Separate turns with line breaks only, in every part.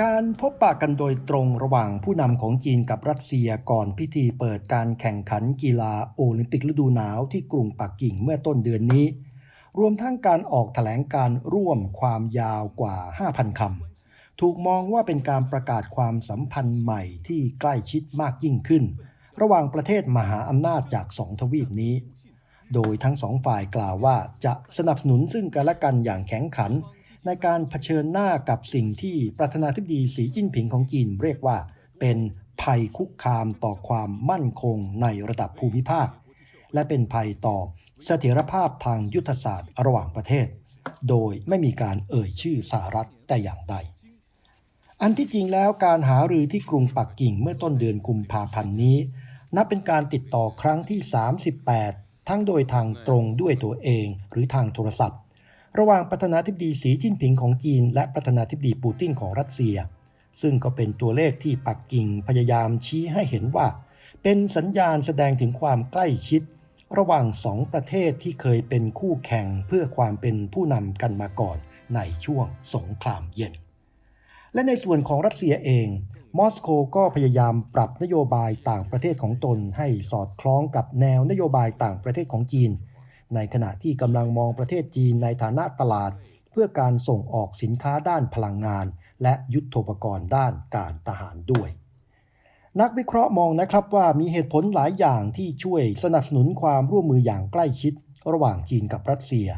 การพบปะกันโดยตรงระหว่างผู้นำของจีนกับรัสเซียก่อนพิธีเปิดการแข่งขันกีฬาโอลิมปิกฤดูหนาวที่กรุงปักกิ่งเมื่อต้นเดือนนี้ รวมทั้งการออกแถลงการร่วมความยาวกว่า 5,000 คำ ถูกมองว่าเป็นการประกาศความสัมพันธ์ใหม่ที่ใกล้ชิดมากยิ่งขึ้น ระหว่างประเทศมหาอำนาจจากสองทวีปนี้ โดยทั้งสองฝ่ายกล่าวว่าจะสนับสนุนซึ่งกันและกันอย่างแข็งขัน ในการเผชิญหน้ากับสิ่งที่ประธานาธิบดีสีจิ้นผิงของจีนเรียกว่า เป็นภัยคุกคามต่อความมั่นคงในระดับภูมิภาค และเป็นภัยต่อเสถียรภาพทางยุทธศาสตร์ระหว่างประเทศ โดยไม่มีการเอ่ยชื่อสหรัฐแต่อย่างใด อันที่จริงแล้วการหารือที่กรุงปักกิ่งเมื่อต้นเดือนกุมภาพันธ์นี้ นับเป็นการติดต่อครั้งที่ 38 ทั้งโดยทางตรงด้วยตัวเองหรือทางโทรศัพท์ ระหว่างประธานาธิบดีสีจิ้นผิงของจีน และประธานาธิบดีปูตินของรัสเซีย ซึ่งก็เป็นตัวเลขที่ปักกิ่งพยายามชี้ให้เห็นว่า เป็นสัญญาณแสดงถึงความใกล้ชิด ระหว่างสองประเทศที่เคยเป็นคู่แข่งเพื่อความเป็นผู้นำกันมาก่อนในช่วงสงครามเย็น และในส่วนของรัสเซียเอง มอสโกก็พยายามปรับนโยบายต่างประเทศของตนให้สอดคล้องกับแนวนโยบายต่างประเทศของจีน ในขณะที่กำลังมองประเทศจีนในฐานะตลาด เพื่อการส่งออกสินค้าด้านพลังงาน และยุทธปกรณ์ด้านการทหารด้วย นักวิเคราะห์มองนะครับว่ามีเหตุผลหลายอย่างที่ช่วยสนับสนุนความร่วมมืออย่างใกล้ชิด ระหว่างจีนกับรัสเซีย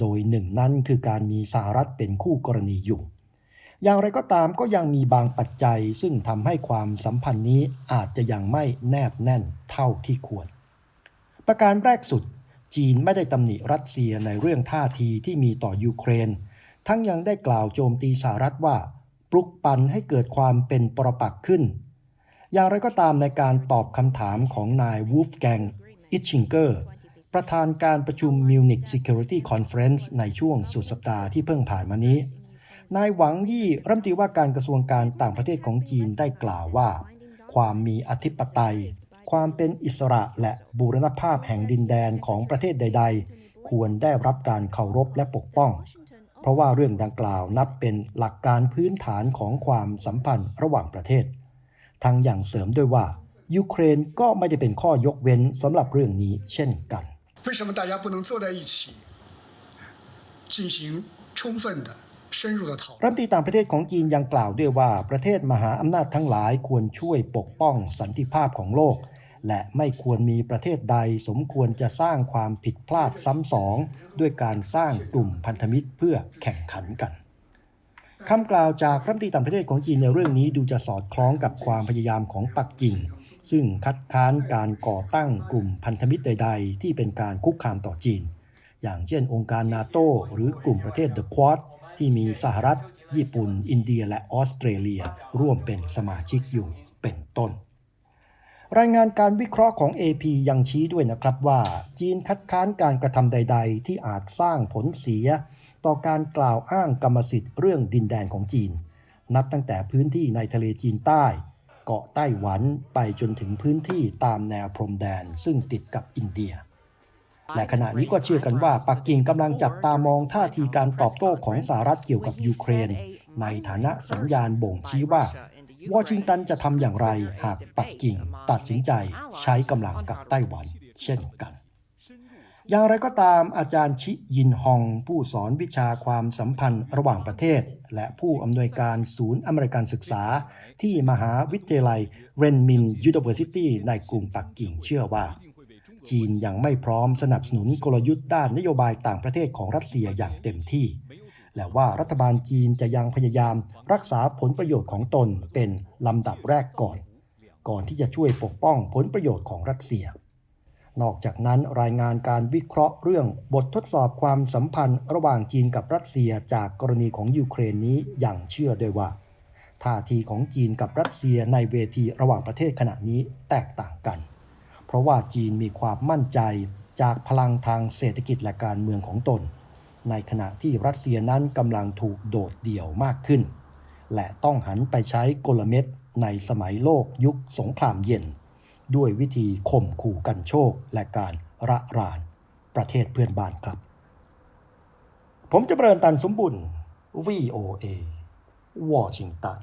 โดยหนึ่งนั้นคือการมีสหรัฐเป็นคู่กรณีอยู่อย่างไรก็ตามก็ยังมีบางปัจจัยซึ่งทำให้ความสัมพันธ์นี้อาจจะยังไม่แนบแน่นเท่าที่ควร ประการแรกสุด จีนไม่ได้ตำหนิรัสเซียในเรื่องท่าทีที่มีต่อยูเครน ทั้งยังได้กล่าวโจมตีสหรัฐว่า ปลุกปั่นให้เกิดความเป็นปรปักษ์ขึ้น อย่างไรก็ตามในการตอบคำถามของนายวูฟแกงอิชชิงเกอร์ประธานการประชุม Munich Security Conference ในช่วงสุดสัปดาห์ที่เพิ่งผ่านมานี้ นายหวังยี่รัฐมนตรีว่าการกระทรวงการต่างประเทศของจีนได้กล่าวว่า ความมีอธิปไตย ความเป็นอิสระและบูรณภาพแห่งดินแดนของประเทศใด ๆ ควรได้รับการเคารพและปกป้อง เพราะว่าเรื่องดังกล่าวนับเป็นหลักการพื้นฐานของความสัมพันธ์ระหว่างประเทศ ทั้งอย่างเสริมด้วยว่า ยูเครนก็ไม่ได้เป็นข้อยกเว้นสำหรับเรื่องนี้เช่นกัน
为什么大家不能坐在一起，进行充分的、深入的讨论？
รัฐมนตรีต่างประเทศของจีนยังกล่าวด้วยว่าประเทศมหาอำนาจทั้งหลายควรช่วยปกป้องสันติภาพของโลก และไม่ควรมีประเทศใดสมควรจะสร้างความผิดพลาดซ้ำสองด้วยการสร้างกลุ่มพันธมิตรเพื่อแข่งขันกันคำกล่าวจากรัฐมนตรีต่างประเทศของจีนในเรื่องนี้ดูจะสอดคล้องกับความพยายามของปักกิ่ง ซึ่งคัดค้านการก่อตั้งกลุ่มพันธมิตรใด ๆ ที่เป็นการคุกคามต่อจีน อย่างเช่นองค์การนาโตหรือกลุ่มประเทศ The Quad ที่มีสหรัฐ ญี่ปุ่น อินเดียและออสเตรเลีย ร่วมเป็นสมาชิกอยู่เป็นต้น รายงานการวิเคราะห์ของ AP ยังชี้ด้วยนะครับว่า จีนคัดค้านการกระทำใด ๆ ที่อาจสร้างผลเสีย ต่อการกล่าวอ้างกรรมสิทธิ์เรื่องดินแดนของจีน นับตั้งแต่พื้นที่ในทะเลจีนใต้ เกาะไต้หวันไปจนถึงพื้นที่ตามแนวพรมแดนซึ่งติดกับอินเดียและขณะนี้ก็เชื่อกันว่าปักกิ่งกำลังจับตามองท่าทีการตอบโต้ของสหรัฐเกี่ยวกับยูเครน ในฐานะสัญญาณบ่งชี้ว่า วอชิงตันจะทำอย่างไรหากปักกิ่งตัดสินใจใช้กำลังกับไต้หวันเช่นกัน อย่างไรก็ตามอาจารย์ชิยินฮองผู้สอนวิชาความสัมพันธ์ระหว่างประเทศ และผู้อำนวยการศูนย์อเมริกันศึกษา ที่มหาวิทยาลัยเรนมินยูนิเวอร์ซิตี้ในกรุงปักกิ่งเชื่อว่า จีนยังไม่พร้อมสนับสนุนกลยุทธ์ด้านนโยบายต่างประเทศของรัสเซียอย่างเต็มที่ และว่ารัฐบาลจีนจะยังพยายามรักษาผลประโยชน์ของตนเป็นลำดับแรกก่อน ก่อนที่จะช่วยปกป้องผลประโยชน์ของรัสเซีย นอกจากนั้นรายงานการวิเคราะห์เรื่องบททดสอบความสัมพันธ์ระหว่างจีนกับรัสเซียจากกรณีของยูเครนนี้อย่างเชื่อด้วยว่าท่าทีของจีนกับรัสเซียในเวทีระหว่างประเทศขณะนี้แตกต่างกัน เพราะว่าจีนมีความมั่นใจจากพลังทางเศรษฐกิจและการเมืองของตน ในขณะที่รัสเซียนั้นกำลังถูกโดดเดี่ยวมากขึ้น และต้องหันไปใช้กลเม็ดในสมัยโลกยุคสงครามเย็น ด้วยวิธีข่มขู่กันโชคและการระราน ประเทศเพื่อนบ้านครับ ผมจะเริญตันสมบุญ VOA วอชิงตัน